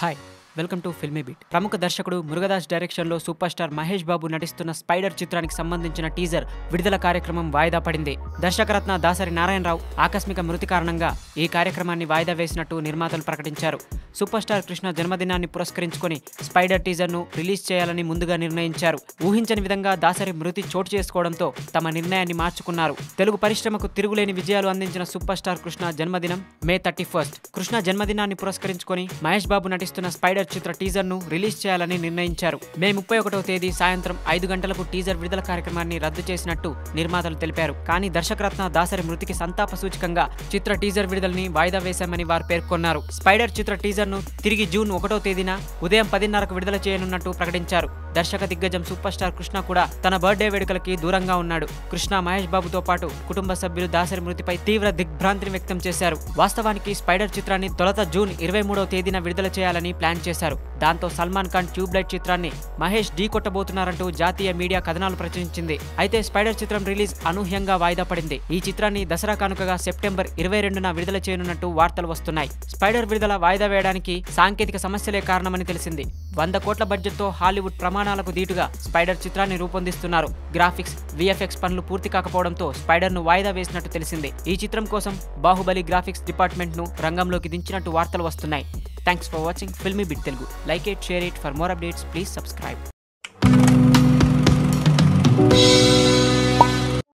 Hi welcome to Filmi Beat ప్రముఖ దర్శకుడు మురుగదాస్ డైరెక్షన్లో సూపర్ స్టార్ మహేష్ బాబు నటిస్తున్న స్పైడర్ చిత్రానికి సంబంధించిన టీజర్ విడుదల కార్యక్రమం వాయిదా పడింది దర్శకరత్న దాసరి నారాయణరావు ఆకస్మిక మృతి కారణంగా ఈ కార్యక్రమాన్ని వాయిదా వేసినట్టు నిర్మాతలు ప్రకటించారు సూపర్ స్టార్ కృష్ణ జన్మదినాన్ని పురస్కరించుకొని స్పైడర్ టీజర్ను రిలీజ్ చేయాలని ముందుగా నిర్ణయించారు ఊహించని విధంగా దాసరి మృతి చోటు చేసుకోవడంతో తమ నిర్ణయాన్ని మార్చుకున్నారు తెలుగు పరిశ్రమకు తిరుగులేని విజయాలు అందించిన సూపర్ స్టార్ కృష్ణ జన్మదినం మే థర్టీ ఫస్ట్ కృష్ణ జన్మదినాన్ని పురస్కరించుకొని మహేష్ బాబు నటిస్తున్న స్పైడర్ చిత్ర టీజర్ను రిలీజ్ చేయాలని నిర్ణయించారు మే ముప్పై ఒకటో తేదీ సాయంత్రం ఐదు గంటలకు టీజర్ విడుదల కార్యక్రమాన్ని రద్దు చేసినట్టు నిర్మాతలు తెలిపారు కానీ దర్శకరత్న దాసరి మృతికి సంతాప సూచకంగా చిత్ర టీజర్ విడుదలని వాయిదా వేశామని వారు పేర్కొన్నారు స్పైడర్ చిత్ర టీజర్ టీజర్ను తిరిగి జూన్ ఒకటో తేదీన ఉదయం పదిన్నరకు విడుదల చేయనున్నట్టు ప్రకటించారు దర్శక దిగ్గజం సూపర్ స్టార్ కృష్ణ కూడా తన బర్త్డే వేడుకలకి దూరంగా ఉన్నాడు కృష్ణ మహేష్ బాబుతో పాటు కుటుంబ సభ్యులు దాసరి మృతిపై తీవ్ర దిగ్భ్రాంతిని వ్యక్తం చేశారు వాస్తవానికి స్పైడర్ చిత్రాన్ని తొలత జూన్ ఇరవై తేదీన విడుదల చేయాలని ప్లాన్ చేశారు దాంతో సల్మాన్ ఖాన్ ట్యూబ్లైట్ చిత్రాన్ని మహేష్ ఢీ కొట్టబోతున్నారంటూ జాతీయ మీడియా కథనాలు ప్రచురించింది అయితే స్పైడర్ చిత్రం రిలీజ్ అనూహ్యంగా వాయిదా పడింది ఈ చిత్రాన్ని దసరా కానుకగా సెప్టెంబర్ ఇరవై రెండున విడుదల చేయనున్నట్టు వార్తలు వస్తున్నాయి స్పైడర్ విడుదల వాయిదా వేయడానికి సాంకేతిక సమస్యలే కారణమని తెలిసింది వంద కోట్ల బడ్జెట్తో హాలీవుడ్ ప్రమాణాలకు దీటుగా స్పైడర్ చిత్రాన్ని రూపొందిస్తున్నారు గ్రాఫిక్స్ విఎఫ్ఎక్స్ పనులు పూర్తి కాకపోవడంతో స్పైడర్ను వాయిదా వేసినట్టు తెలిసింది ఈ చిత్రం కోసం బాహుబలి గ్రాఫిక్స్ డిపార్ట్మెంట్ను రంగంలోకి దించినట్టు వార్తలు వస్తున్నాయి Thanks for watching Filmy Bit Telugu. Like it, share it. For more updates, please subscribe.